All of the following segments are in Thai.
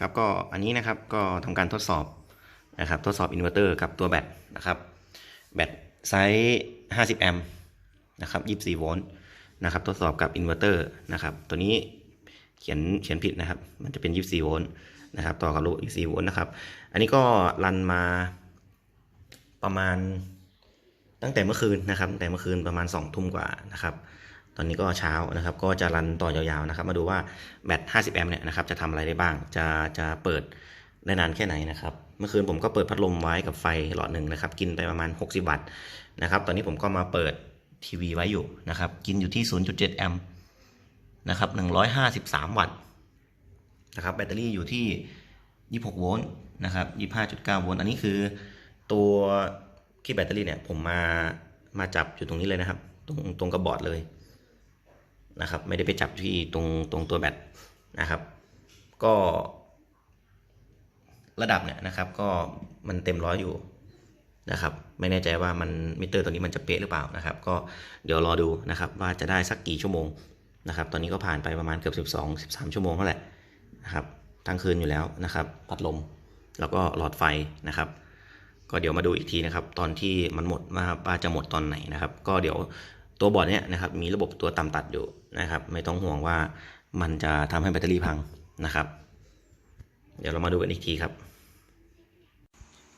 ครับก็อันนี้นะครับก็ทำการทดสอบนะครับทดสอบอินเวอร์เตอร์กับตัวแบตนะครับแบตไซส์50 แอมป์นะครับ24 โวลต์นะครับทดสอบกับอินเวอร์เตอร์นะครับตัวนี้เขียนเขียนผิดนะครับ มันจะเป็น 24 โวลต์นะครับต่อกับลูก24 โวลต์นะครับ อันนี้ก็รันมาประมาณตั้งแต่เมื่อคืนนะครับตั้งแต่เมื่อคืนประมาณ2ทุ่มกว่านะครับ ตอนนี้ก็เช้านะครับ ก็จะรันต่อยาวๆนะครับ มาดูว่าแบต 50 แอมป์เนี่ยนะครับ จะทำอะไรได้บ้าง จะจะเปิดได้นานแค่ไหนนะครับ เมื่อคืนผมก็เปิดพัดลมไว้กับไฟหลอดหนึ่งนะครับ กินไปประมาณ 60 วัตต์นะครับ ตอนนี้ผมก็มาเปิดทีวีไว้อยู่นะครับ กินอยู่ที่ 0.7 แอมป์นะครับ 153 วัตต์นะครับ แบตเตอรี่อยู่ที่ 26 โวลต์นะครับ 25.9 โวลต์ อันนี้คือตัวคีย์แบตเตอรี่เนี่ยผมมา มาจับอยู่ตรงนี้เลยนะครับ ตรงตรงกระบอดเลย นะครับ ไม่ได้ไปจับที่ตรงตรงตัวแบตนะครับ ก็ระดับเนี่ยนะครับ ก็มันเต็มร้อยอยู่นะครับ ไม่แน่ใจว่ามันมิเตอร์ตัวนี้มันจะเป๊ะหรือเปล่านะครับ ก็เดี๋ยวรอดูนะครับว่าจะได้สักกี่ชั่วโมงนะครับ ตอนนี้ก็ผ่านไปประมาณเกือบ12 13 ชั่วโมงเท่าแหละนะครับทั้งคืนอยู่แล้วนะครับ พัดลมแล้วก็หลอดไฟนะครับ ก็เดี๋ยวมาดูอีกทีนะครับ ตอนที่มันหมดว่าว่าจะหมดตอนไหนนะครับ ก็เดี๋ยว ตัวบอร์ดเนี่ยนะครับมีระบบตัวต่ำตัดอยู่นะครับ ไม่ต้องห่วงว่ามันจะทำให้แบตเตอรี่พังนะครับ เดี๋ยวเรามาดูกันอีกทีครับ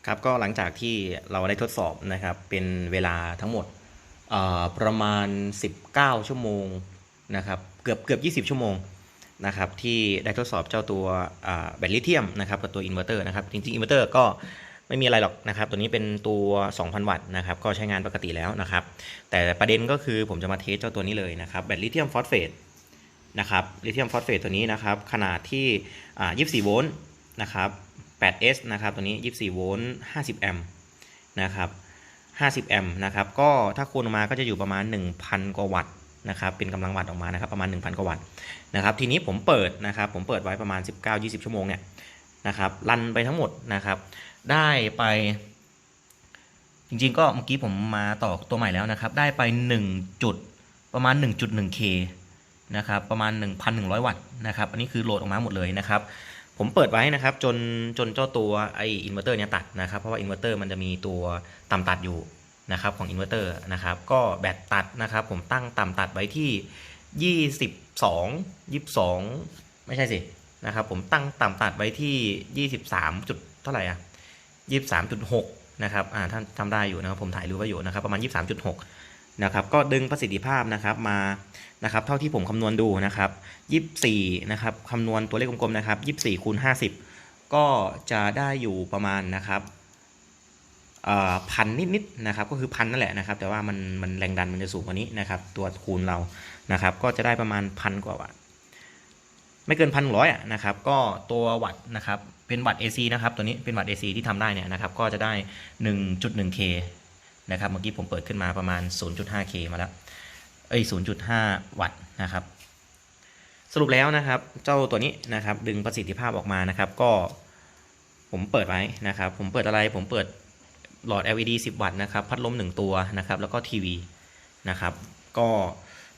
ครับก็หลังจากที่เราได้ทดสอบนะครับ เป็นเวลาทั้งหมดเอ่อประมาณ 19 ชั่วโมงนะครับ เกือบเกือบ20 ชั่วโมงนะครับที่ได้ทดสอบเจ้าตัวอ่าแบตลิเธียมนะครับกับตัวอินเวอร์เตอร์นะครับ จริงๆอินเวอร์เตอร์ก็ ไม่มีอะไรหรอกนะครับ ตัวนี้เป็นตัว 2,000 วัตต์นะครับ ก็ใช้งานปกติแล้วนะครับ แต่ประเด็นก็คือผมจะมาเทสเจ้าตัวนี้เลยนะครับ แบตลิเธียมฟอสเฟตนะครับ ลิเธียมฟอสเฟตตัวนี้นะครับ ขนาดที่อ่า24 โวลต์นะครับ 8S นะครับ ตัวนี้ 24 โวลต์ 50 แอมป์นะครับ 50 แอมป์นะครับ ก็ถ้าคูณออกมาก็จะอยู่ประมาณ 1,000 กว่าวัตต์นะครับเป็นกำลังวัตต์ออกมานะครับประมาณ 1,000 กว่าวัตต์นะครับทีนี้ผมเปิดนะครับผมเปิดไว้ประมาณ 19-20 ชั่วโมงเนี่ยนะครับรันไปทั้งหมดนะครับ ได้ไป จริงๆ ก็เมื่อกี้ผมมาต่อตัวใหม่แล้วนะครับ ได้ไป 1 จุดประมาณ 1.1K นะครับประมาณ 1,100 วัตต์นะครับ อันนี้คือโหลดออกมาหมดเลยนะครับ ผมเปิดไว้นะครับจนจนเจ้าตัวไออินเวอร์เตอร์เนี่ยตัดนะครับ เพราะว่าอินเวอร์เตอร์มันจะมีตัวต่ำตัดอยู่นะครับของอินเวอร์เตอร์นะครับ ก็แบตตัดนะครับ ผมตั้งต่ำตัดไว้ที่ 22 22 ไม่ใช่สินะครับ ผมตั้งต่ำตัดไว้ที่ 23 จุดเท่าไหร่อะ 23.6นะครับอ่าท่านทำได้อยู่นะครับผมถ่ายรูปไว้อยู่นะครับประมาณ23.6นะครับก็ดึงประสิทธิภาพนะครับมานะครับเท่าที่ผมคำนวณดูนะครับ24นะครับคำนวณตัวเลขกลมๆนะครับ24คูณ50ก็จะได้อยู่ประมาณนะครับพันนิดๆนะครับก็คือพันนั่นแหละนะครับ แต่ว่ามันมันแรงดันมันจะสูงกว่านี้นะครับ ตัวคูณเรานะครับ ก็จะได้ประมาณพันกว่าวัต ไม่เกินพันร้อยนะครับก็ตัววัตต์นะครับเป็นวัตต์ AC นะครับตัวนี้เป็นวัตต์ AC ที่ทำได้เนี่ยนะครับก็จะได้ 1.1K นะครับเมื่อกี้ผมเปิดขึ้นมาประมาณ 0.5K มาแล้วเอ้ย 0.5 วัตต์นะครับสรุปแล้วนะครับเจ้าตัวนี้นะครับดึงประสิทธิภาพออกมานะครับก็ผมเปิดไว้นะครับผมเปิดอะไรผมเปิดหลอด LED 10 วัตต์นะครับพัดลม 1 ตัวนะครับแล้วก็ทีวีนะครับก็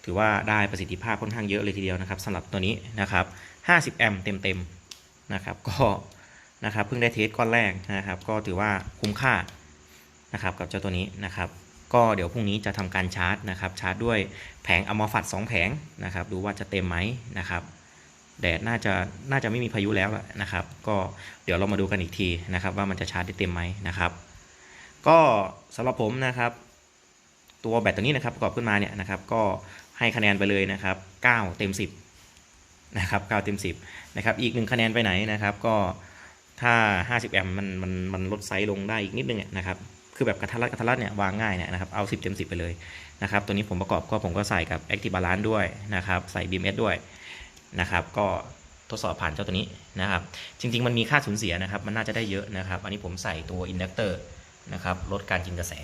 ถือว่าได้ประสิทธิภาพค่อนข้างเยอะเลยทีเดียวนะครับสำหรับตัวนี้นะครับ 50 แอมป์เต็มๆนะครับก็นะครับเพิ่งได้เทสก้อนแรกนะครับ ก็ถือว่าคุ้มค่านะครับกับเจ้าตัวนี้นะครับ ก็เดี๋ยวพรุ่งนี้จะทำการชาร์จนะครับ ชาร์จด้วยแผงอะมอฟัด2แผงนะครับ ดูว่าจะเต็มไหมนะครับแดดน่าจะน่าจะไม่มีพายุแล้วนะครับ ก็เดี๋ยวเรามาดูกันอีกทีนะครับ ว่ามันจะชาร์จได้เต็มไหมนะครับ ก็สำหรับผมนะครับ ตัวแบตตัวนี้นะครับประกอบขึ้นมาเนี่ยนะครับ ก็ ให้คะแนนไปเลยนะครับ 9 เต็ม 10นะครับ9เต็ม 10นะครับอีกหนึ่งคะแนนไปไหนนะครับก็ถ้า 50 แอมป์มันมันมันลดไซส์ลงได้อีกนิดนึงนะครับคือแบบกระทัดรัดกระทัดรัดเนี่ยวางง่ายเนี่ยนะครับเอา 10 เต็ม 10 ไปเลยนะครับตัวนี้ผมประกอบก็ผมก็ใส่กับ Active Balance ด้วยนะครับใส่ BMS ด้วยนะครับก็ทดสอบผ่านเจ้าตัวนี้นะครับจริง ๆ มันมีค่าสูญเสียนะครับ มันน่าจะได้เยอะนะครับ อันนี้ผมใส่ตัวอินดักเตอร์นะครับลดการกินกระแส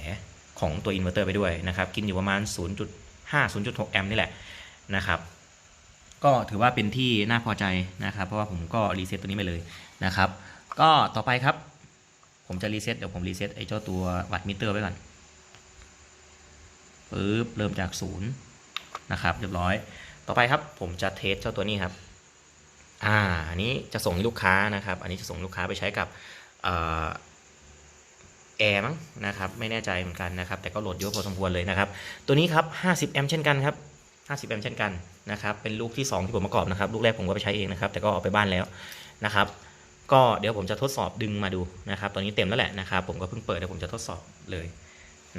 ของตัวอินเวอร์เตอร์ไปด้วยนะครับ กินอยู่ประมาณ 0 50.6 แอมป์นี่แหละนะครับก็ถือว่าเป็นที่น่าพอใจนะครับ เพราะว่าผมก็รีเซ็ตตัวนี้ไปเลยนะครับ ก็ต่อไปครับ ผมจะรีเซ็ตเดี๋ยวผมรีเซ็ตไอ้เจ้าตัววัตมิเตอร์ไว้ก่อนปึ๊บเริ่มจากศูนย์นะครับ เรียบร้อย ต่อไปครับ ผมจะเทสเจ้าตัวนี้ครับ อ่าอันนี้จะส่งให้ลูกค้านะครับ อันนี้จะส่งลูกค้าไปใช้กับ แอร์มั้งนะครับไม่แน่ใจเหมือนกันนะครับแต่ก็โหลดเยอะพอสมควรเลยนะครับตัวนี้ครับ 50 แอมป์เช่นกันครับ 50 แอมป์เช่นกันนะครับเป็นลูกที่ 2 ที่ผมประกอบนะครับลูกแรกผมก็ไปใช้เองนะครับแต่ก็เอาไปบ้านแล้วนะครับก็เดี๋ยวผมจะทดสอบดึงมาดูนะครับตอนนี้เต็มแล้วแหละนะครับผมก็เพิ่งเปิดเดี๋ยวผมจะทดสอบเลย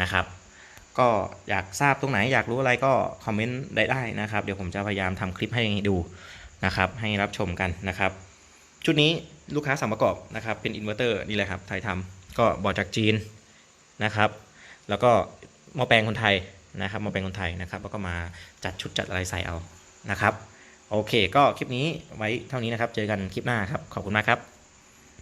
นะครับก็อยากทราบตรงไหนอยากรู้อะไรก็คอมเมนต์ได้ได้นะครับ เดี๋ยวผมจะพยายามทำคลิปให้ดูนะครับให้รับชมกันนะครับ ชุดนี้ลูกค้าสั่งประกอบนะครับเป็นอินเวอร์เตอร์นี่แหละครับไทยทำ ก็บอร์ดจากจีนนะครับ แล้วก็หม้อแปลงคนไทยนะครับหม้อแปลงคนไทยนะครับ แล้วก็มาจัดชุดจัดอะไรใส่เอานะครับ โอเค ก็คลิปนี้ไว้เท่านี้นะครับ เจอกันคลิปหน้าครับ ขอบคุณมากครับ